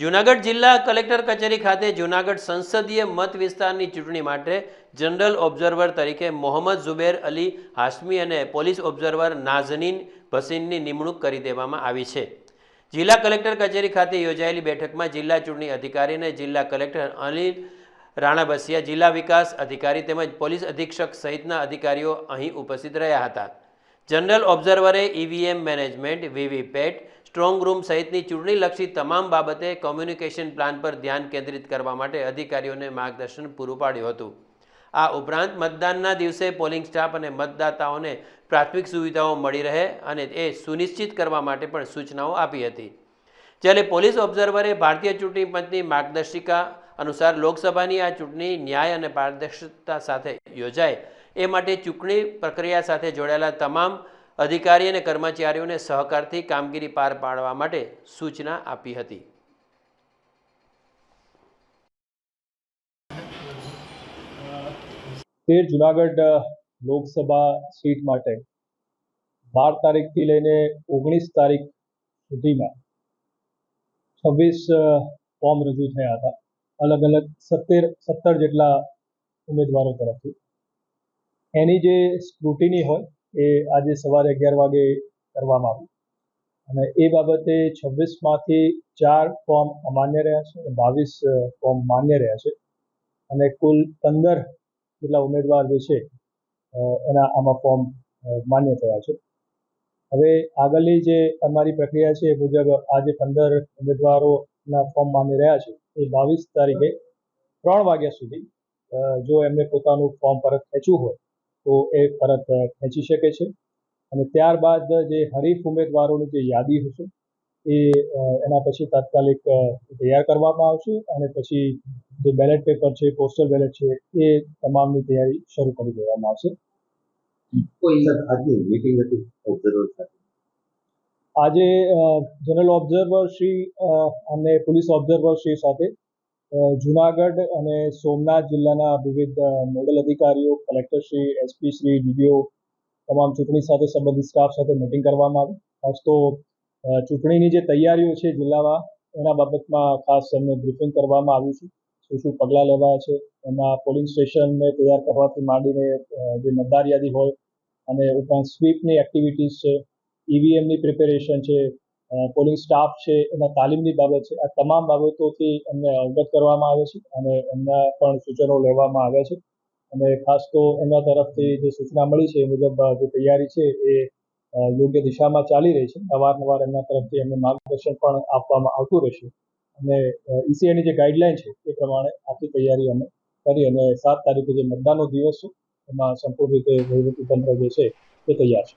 જૂનાગઢ જિલ્લા કલેક્ટર કચેરી ખાતે જૂનાગઢ સંસદીય મત વિસ્તારની ચૂંટણી માટે જનરલ ઓબ્ઝર્વર તરીકે મોહમ્મદ ઝુબેર અલી હાશમી અને પોલીસ ઓબ્ઝર્વર નાઝનીન ભસીનની નિમણૂક કરી દેવામાં આવી છે. જિલ્લા કલેક્ટર કચેરી ખાતે યોજાયેલી બેઠકમાં જિલ્લા ચૂંટણી અધિકારી અને જિલ્લા કલેક્ટર અનિલ રાણા બસિયા જિલ્લા વિકાસ અધિકારી તેમજ પોલીસ અધિક્ષક સહિતના અધિકારીઓ અહીં ઉપસ્થિત રહ્યા હતા. General ઓબ્ઝર્વરે EVM management VVPAT strong room સહિતની ચૂંટણીલક્ષી તમામ બાબતે કોમ્યુનિકેશન પ્લાન પર ધ્યાન કેન્દ્રિત કરવા માટે અધિકારીઓને માર્ગદર્શન પૂરું પાડ્યું હતું. આ ઉપરાંત મતદાનના દિવસે પોલિંગ સ્ટાફ અને મતદાતાઓને પ્રાથમિક સુવિધાઓ મળી રહે અને એ સુનિશ્ચિત કરવા માટે પણ સૂચનાઓ આપી હતી. જ્યારે પોલીસ ઓબ્ઝર્વરે ભારતીય ચૂંટણી પંચની માર્ગદર્શિકા અનુસાર લોકસભાની આ ચૂંટણી ન્યાય અને પારદર્શકતા સાથે યોજાય, એ માટે ચૂંટણી પ્રક્રિયા સાથે જોડાયેલા તમામ અધિકારી અને કર્મચારીઓને સહકારથી કામગીરી પાર પાડવા માટે સૂચના આપી હતી. તેર જુનાગઢ લોકસભા સીટ માટે બાર તારીખથી લઈને ઓગણીસ તારીખ સુધીમાં છવ્વીસ ફોર્મ રજૂ થયા હતા. અલગ અલગ સત્તેર, સત્તર જેટલા ઉમેદવારો તરફથી. એની જે સ્ક્રુટિની હોય એ આજે સવારે અગિયાર વાગે કરવામાં આવ્યું. અને એ બાબતે છવ્વીસમાંથી ચાર ફોર્મ અમાન્ય રહ્યા છે અને બાવીસ ફોર્મ માન્ય રહ્યા છે. અને કુલ પંદર જેટલા ઉમેદવાર જે છે એના આમાં ફોર્મ માન્ય થયા છે. હવે આગળની જે અમારી પ્રક્રિયા છે એ મુજબ આજે પંદર ઉમેદવારોના ફોર્મ માન્ય રહ્યા છે. એ બાવીસ તારીખે ત્રણ વાગ્યા સુધી જો એમને પોતાનું ફોર્મ પરત ખેંચવું હોય તો એ પરત ખેંચી શકે છે. અને ત્યારબાદ જે હરીફ ઉમેદવારોની જે યાદી હશે એ એના પછી તાત્કાલિક તૈયાર કરવામાં આવશે અને પછી જે બેલેટ પેપર છે પોસ્ટલ બેલેટ છે એ તમામની તૈયારી શરૂ કરી દેવામાં આવશે. કોઈ આજની મીટિંગ હતી ઓબ્ઝર્વર સાથે? આજે જનરલ ઓબ્ઝર્વર શ્રી અને પોલીસ ઓબ્ઝર્વર શ્રી સાથે જુનાગઢ અને સોમનાથ જિલ્લાના વિવિધ નોડલ અધિકારીઓ, collector Shri, SP Shri, DDO તમામ ચૂંટણી સાથે સંબંધિત સ્ટાફ સાથે મિટિંગ કરવામાં આવી. ખાસ તો ચૂંટણીની જે તૈયારીઓ છે જિલ્લામાં, એના બાબતમાં ખાસ એમને બ્રિફિંગ કરવામાં આવ્યું છે. શું શું પગલાં લેવાયા છે? એમાં પોલિંગ સ્ટેશનને તૈયાર કરવાથી માંડીને જે મતદાર યાદી હોય અને ઉપરાંત સ્વીપની એક્ટિવિટીઝ છે ઈવીએમની પ્રિપેરેશન છે પોલિંગ સ્ટાફ છે, એના તાલીમની બાબત છે, આ તમામ બાબતોથી એમને અવગત કરવામાં આવે છે અને એમના પણ સૂચનો લેવામાં આવ્યા છે. અને ખાસ તો એમના તરફથી જે સૂચના મળી છે એ મુજબ જે તૈયારી છે એ યોગ્ય દિશામાં ચાલી રહી છે. અવારનવાર એમના તરફથી એમને માર્ગદર્શન પણ આપવામાં આવતું રહેશે. અને ઈસીઆઈની જે ગાઈડલાઈન છે એ પ્રમાણે આખી તૈયારી અમે કરી અને સાત તારીખે જે મતદાનનો દિવસ છે, એમાં સંપૂર્ણ રીતે વહીવટી તંત્ર જે છે એ તૈયાર છે.